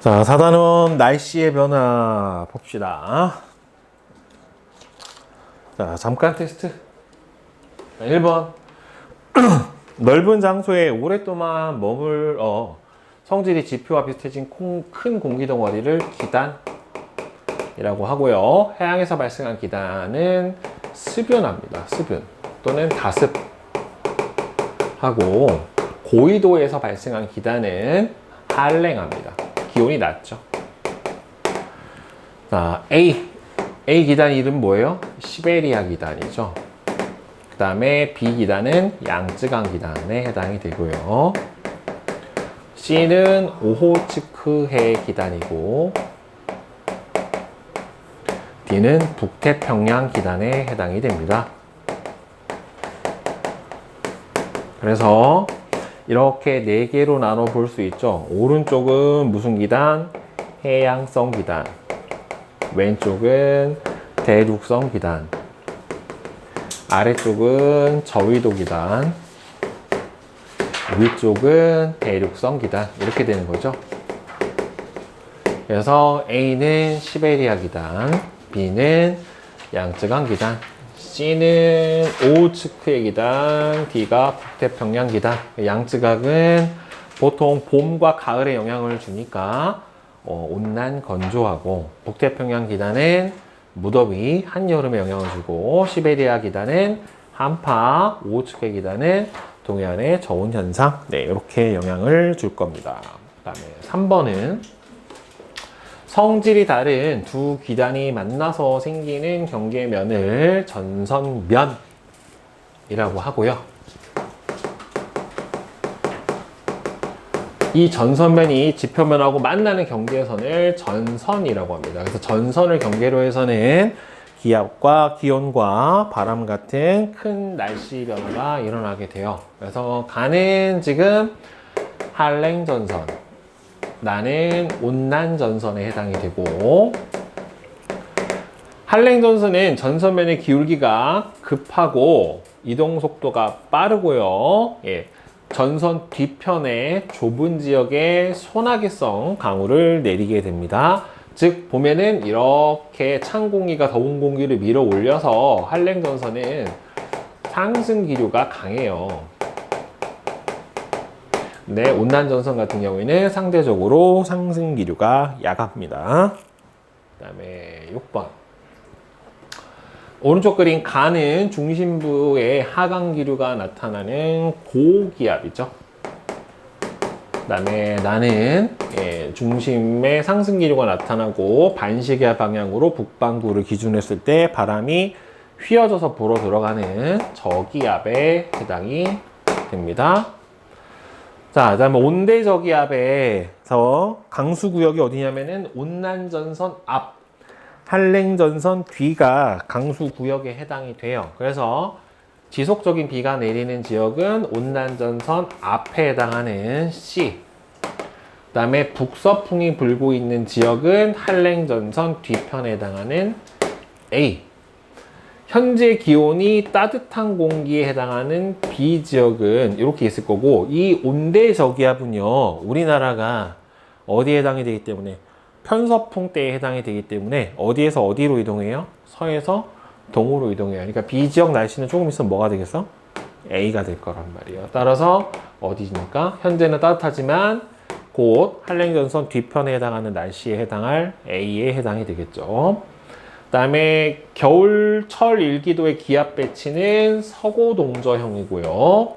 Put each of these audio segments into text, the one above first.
자, 4단원 날씨의 변화 봅시다. 자, 잠깐 테스트. 1번. 넓은 장소에 오랫동안 머물어 성질이 지표와 비슷해진 콩- 큰 공기 덩어리를 기단이라고 하고요. 해양에서 발생한 기단은 습윤합니다. 습윤 또는 다습 하고 고위도에서 발생한 기단은 한랭합니다. 기온이 낮죠. 자, A. A 기단 이름 뭐예요? 시베리아 기단이죠. 그 다음에 B 기단은 양쯔강 기단에 해당이 되고요. C는 오호츠크해 기단이고 D는 북태평양 기단에 해당이 됩니다. 그래서 이렇게 네 개로 나눠 볼 수 있죠. 오른쪽은 무슨 기단? 해양성 기단. 왼쪽은 대륙성 기단. 아래쪽은 저위도 기단. 위쪽은 대륙성 기단. 이렇게 되는 거죠. 그래서 A는 시베리아 기단, B는 양쯔강 기단, C는 오츠크의 기단, D가 북태평양 기단. 양쯔각은 보통 봄과 가을에 영향을 주니까 어, 온난 건조하고 북태평양 기단은 무더위 한여름에 영향을 주고 시베리아 기단은 한파, 오츠크의 기단은 동해안의 저온 현상. 네, 이렇게 영향을 줄 겁니다. 그다음에 3번은 성질이 다른 두 기단이 만나서 생기는 경계면을 전선면이라고 하고요. 이 전선면이 지표면하고 만나는 경계선을 전선이라고 합니다. 그래서 전선을 경계로 해서는 기압과 기온과 바람 같은 큰 날씨 변화가 일어나게 돼요. 그래서 가는 지금 한랭 전선, 나는 온난 전선에 해당이 되고 한랭 전선은 전선면의 기울기가 급하고 이동 속도가 빠르고요. 예. 전선 뒤편에 좁은 지역에 소나기성 강우를 내리게 됩니다. 즉 보면은 이렇게 찬 공기가 더운 공기를 밀어 올려서 한랭 전선은 상승 기류가 강해요. 네, 온난 전선 같은 경우에는 상대적으로 상승 기류가 약합니다. 그다음에 6번. 오른쪽 그림 가는 중심부에 하강 기류가 나타나는 고기압이죠. 그다음에 나는 예, 중심에 상승 기류가 나타나고 반시계 방향으로 북반구를 기준으로 했을 때 바람이 휘어져서 불어 들어가는 저기압에 해당이 됩니다. 자, 그다음에 온대 저기압에서 강수 구역이 어디냐면은 온난전선 앞, 한랭전선 뒤가 강수 구역에 해당이 돼요. 그래서 지속적인 비가 내리는 지역은 온난전선 앞에 해당하는 C. 그다음에 북서풍이 불고 있는 지역은 한랭전선 뒤편에 해당하는 A. 현재 기온이 따뜻한 공기에 해당하는 B 지역은 이렇게 있을 거고 이 온대 저기압은요 우리나라가 어디에 해당이 되기 때문에 편서풍 때에 해당이 되기 때문에 어디에서 어디로 이동해요? 서에서 동으로 이동해요. 그러니까 B 지역 날씨는 조금 있으면 뭐가 되겠어? A가 될 거란 말이에요. 따라서 어디입니까? 현재는 따뜻하지만 곧 한랭전선 뒤편에 해당하는 날씨에 해당할 A에 해당이 되겠죠. 그다음에 겨울철 일기도의 기압 배치는 서고 동저형이고요.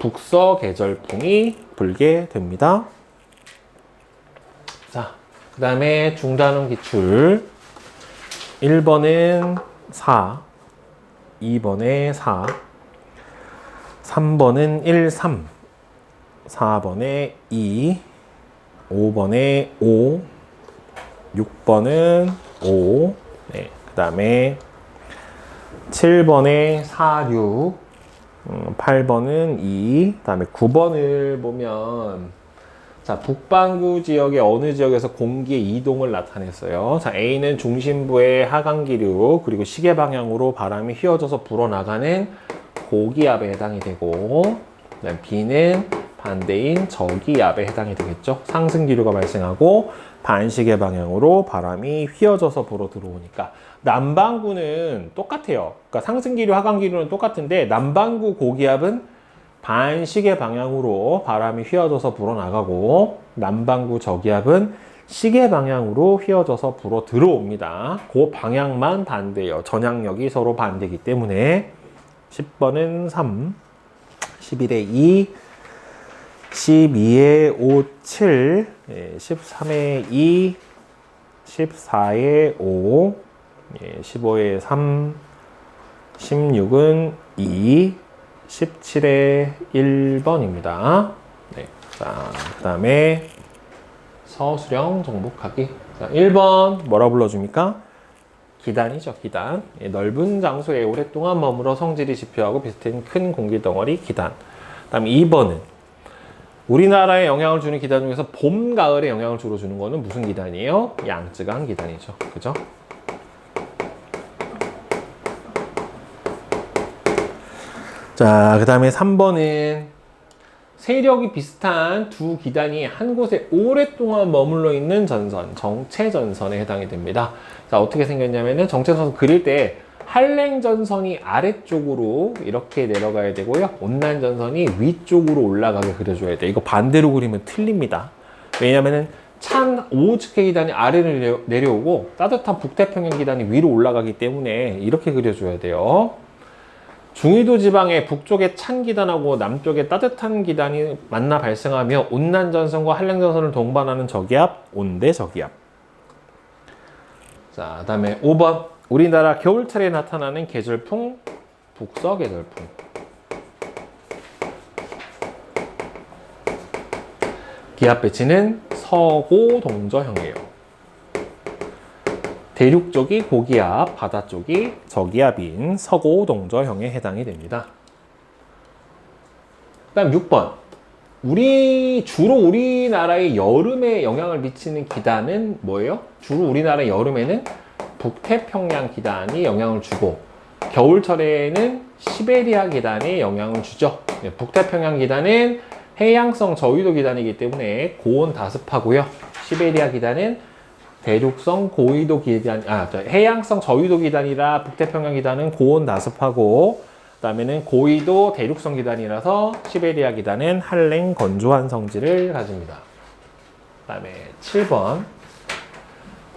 북서 계절풍이 불게 됩니다. 자, 그다음에 중단원 기출 1번은 4, 2번에 4, 3번은 1, 3, 4번에 2, 5번에 5, 6번은 5, 네, 그 다음에 7번에 4, 6, 음, 8번은 2, 그 다음에 9번을 보면 자, 북반구 지역의 어느 지역에서 공기의 이동을 나타냈어요. 자, A는 중심부의 하강기류, 그리고 시계 방향으로 바람이 휘어져서 불어나가는 고기압에 해당이 되고, B는 반대인 저기압에 해당이 되겠죠. 상승 기류가 발생하고 반시계 방향으로 바람이 휘어져서 불어 들어오니까 남반구는 똑같아요. 그러니까 상승 기류, 하강 기류는 똑같은데 남반구 고기압은 반시계 방향으로 바람이 휘어져서 불어 나가고 남반구 저기압은 시계 방향으로 휘어져서 불어 들어옵니다. 그 방향만 반대예요. 전향력이 서로 반대이기 때문에 10번은 3, 11에 2, 12에 5, 7, 13에 2, 14에 5, 15에 3, 16은 2, 17에 1번입니다. 네. 자, 그 다음에 서술형 정복하기. 자, 1번 뭐라 불러줍니까? 기단이죠, 기단. 예, 넓은 장소에 오랫동안 머물러 성질이 지표하고 비슷한 큰 공기 덩어리 기단. 그 다음 2번은 우리나라에 영향을 주는 기단 중에서 봄, 가을에 영향을 주로 주는 거는 무슨 기단이에요? 양쯔강 기단이죠. 그죠? 자, 그 다음에 3번은 세력이 비슷한 두 기단이 한 곳에 오랫동안 머물러 있는 전선, 정체전선에 해당이 됩니다. 자, 어떻게 생겼냐면은 정체전선 그릴 때 한랭전선이 아래쪽으로 이렇게 내려가야 되고요. 온난전선이 위쪽으로 올라가게 그려줘야 돼. 이거 반대로 그리면 틀립니다. 왜냐면은 찬 오후측해 기단이 아래를 내려- 내려오고 따뜻한 북태평양 기단이 위로 올라가기 때문에 이렇게 그려줘야 돼요. 중위도 지방의 북쪽에 찬 기단하고 남쪽에 따뜻한 기단이 만나 발생하며 온난전선과 한랭전선을 동반하는 저기압, 온대 저기압. 자, 다음에 5번. 우리나라 겨울철에 나타나는 계절풍, 북서 계절풍. 기압 배치는 서고 동저형이에요. 대륙 쪽이 고기압, 바다 쪽이 저기압인 서고 동저형에 해당이 됩니다. 그다음 6번. 우리 주로 우리나라의 여름에 영향을 미치는 기단은 뭐예요? 주로 우리나라 여름에는 북태평양 기단이 영향을 주고 겨울철에는 시베리아 기단이 영향을 주죠. 네, 북태평양 기단은 해양성 저위도 기단이기 때문에 고온 다습하고요. 시베리아 기단은 대륙성 고위도 기단, 아, 저 해양성 저위도 기단이라 북태평양 기단은 고온 다습하고 그 다음에는 고위도 대륙성 기단이라서 시베리아 기단은 한랭 건조한 성질을 가집니다. 그 다음에 7번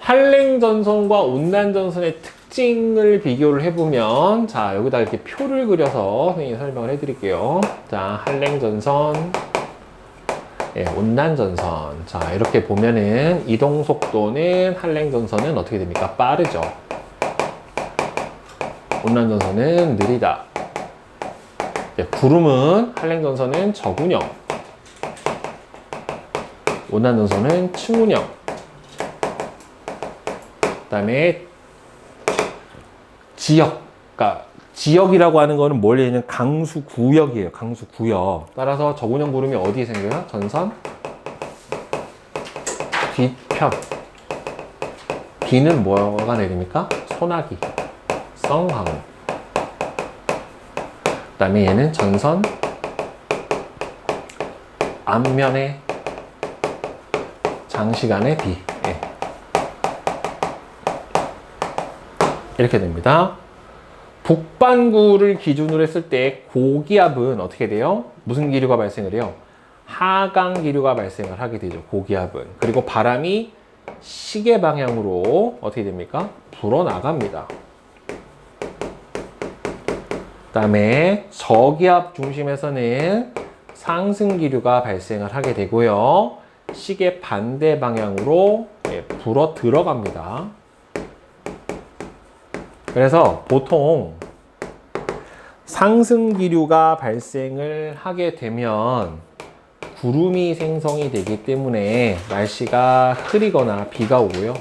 한랭 전선과 온난 전선의 특징을 비교를 해보면 자 여기다 이렇게 표를 그려서 선생님이 설명을 해드릴게요. 자 한랭 전선, 예, 온난 전선. 자 이렇게 보면은 이동 속도는 한랭 전선은 어떻게 됩니까? 빠르죠. 온난 전선은 느리다. 예, 구름은 한랭 전선은 저군형, 온난 전선은 충운형. 그다음에 지역, 그러니까 지역이라고 하는 거는 뭘 얘기하냐면 강수 구역이에요. 강수 구역. 따라서 저군형 구름이 어디에 생겨요? 전선 뒤편. 비는 뭐가 내립니까? 소나기, 썽하고. 그다음에 얘는 전선 앞면에 장시간의 비. 예. 이렇게 됩니다. 북반구를 기준으로 했을 때 고기압은 어떻게 돼요? 무슨 기류가 발생을 해요? 하강 기류가 발생을 하게 되죠. 고기압은. 그리고 바람이 시계 방향으로 어떻게 됩니까? 불어 나갑니다. 그 다음에 저기압 중심에서는 상승 기류가 발생을 하게 되고요. 시계 반대 방향으로 예, 불어 들어갑니다. 그래서 보통 상승 기류가 발생을 하게 되면 구름이 생성이 되기 때문에 날씨가 흐리거나 비가 오고요.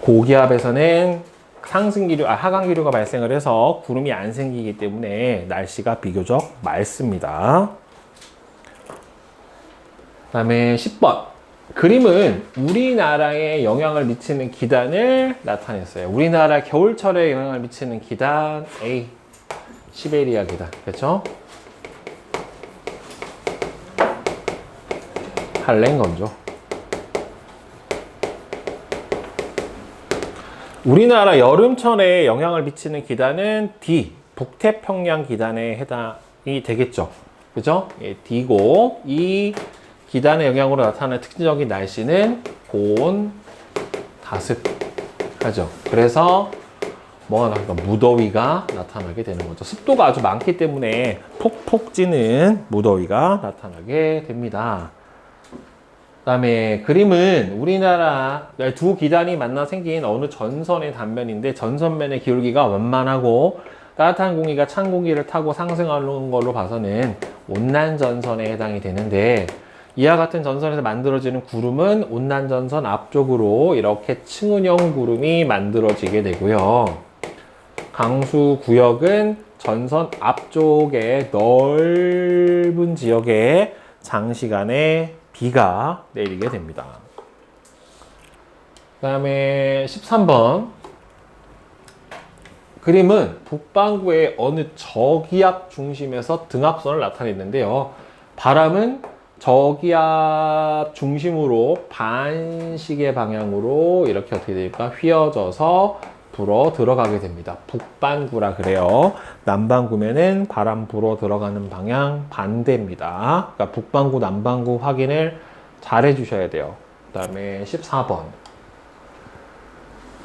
고기압에서는 상승 기류, 아, 하강 기류가 발생을 해서 구름이 안 생기기 때문에 날씨가 비교적 맑습니다. 다음에 10번. 그림은 우리나라에 영향을 미치는 기단을 나타냈어요. 우리나라 겨울철에 영향을 미치는 기단 A. 시베리아 기단. 그렇죠? 한랭 건조. 우리나라 여름철에 영향을 미치는 기단은 D, 북태평양 기단에 해당이 되겠죠. 그죠? 예, D고, 이 기단의 영향으로 나타나는 특징적인 날씨는 고온, 다습하죠. 그래서 뭐가 무더위가 나타나게 되는 거죠. 습도가 아주 많기 때문에 폭폭 찌는 무더위가 나타나게 됩니다. 그다음에 그림은 우리나라 두 기단이 만나 생긴 어느 전선의 단면인데 전선면의 기울기가 완만하고 따뜻한 공기가 찬 공기를 타고 상승하는 걸로 봐서는 온난 전선에 해당이 되는데 이와 같은 전선에서 만들어지는 구름은 온난 전선 앞쪽으로 이렇게 층은형 구름이 만들어지게 되고요. 강수 구역은 전선 앞쪽에 넓은 지역에 장시간에 비가 내리게 됩니다. 그 다음에 13번. 그림은 북반구의 어느 저기압 중심에서 등압선을 나타냈는데요. 바람은 저기압 중심으로 반시계 방향으로 이렇게 어떻게 될까? 휘어져서 불어 들어가게 됩니다. 북반구라 그래요. 남반구면은 바람 불어 들어가는 방향 반대입니다. 그러니까 북반구, 남반구 확인을 잘 해주셔야 돼요. 그 다음에 14번.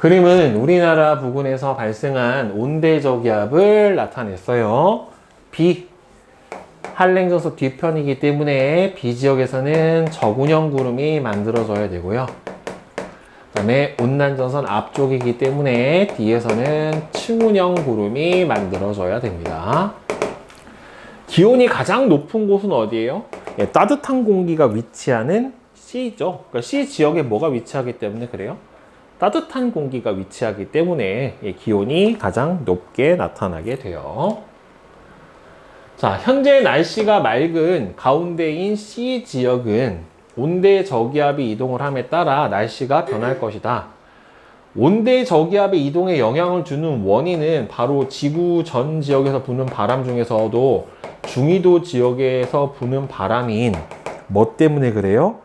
그림은 우리나라 부근에서 발생한 온대 저기압을 나타냈어요. 비, 한랭저서 뒤편이기 때문에 B 지역에서는 저군형 구름이 만들어져야 되고요. 그 다음에 온난전선 앞쪽이기 때문에 D에서는 층운형 구름이 만들어져야 됩니다. 기온이 가장 높은 곳은 어디예요? 예, 따뜻한 공기가 위치하는 C죠. 그러니까 C 지역에 뭐가 위치하기 때문에 그래요? 따뜻한 공기가 위치하기 때문에 예, 기온이 가장 높게 나타나게 돼요. 자, 현재 날씨가 맑은 가운데인 C 지역은 온대 저기압이 이동을 함에 따라 날씨가 변할 것이다. 온대 저기압의 이동에 영향을 주는 원인은 바로 지구 전 지역에서 부는 바람 중에서도 중위도 지역에서 부는 바람인 뭐 때문에 그래요?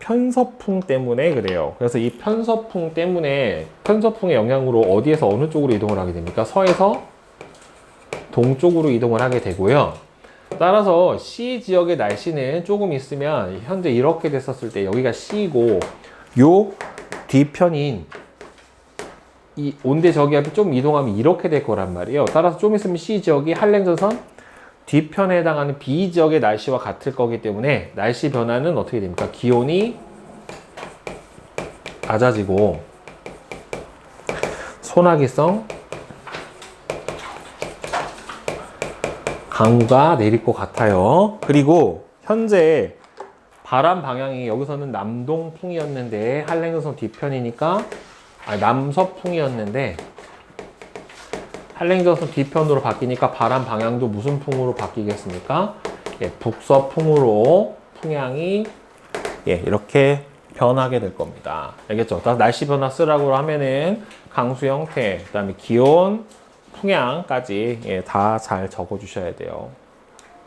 편서풍 때문에 그래요. 그래서 이 편서풍 때문에 편서풍의 영향으로 어디에서 어느 쪽으로 이동을 하게 됩니까? 서에서 동쪽으로 이동을 하게 되고요. 따라서 C 지역의 날씨는 조금 있으면 현재 이렇게 됐었을 때 여기가 C고 요 뒤편인 이 온대 저기압이 좀 이동하면 이렇게 될 거란 말이에요. 따라서 좀 있으면 C 지역이 한랭전선 뒤편에 해당하는 B 지역의 날씨와 같을 거기 때문에 날씨 변화는 어떻게 됩니까? 기온이 낮아지고 소나기성 강우가 내릴 것 같아요. 그리고 현재 바람 방향이 여기서는 남동풍이었는데 한랭전선 뒤편이니까 아니, 남서풍이었는데 한랭전선 뒤편으로 바뀌니까 바람 방향도 무슨 풍으로 바뀌겠습니까? 예, 북서풍으로 풍향이 예, 이렇게 변하게 될 겁니다. 알겠죠? 날씨 변화 쓰라고 하면은 강수 형태, 그 다음에 기온, 풍향까지 예, 다잘 적어 주셔야 돼요.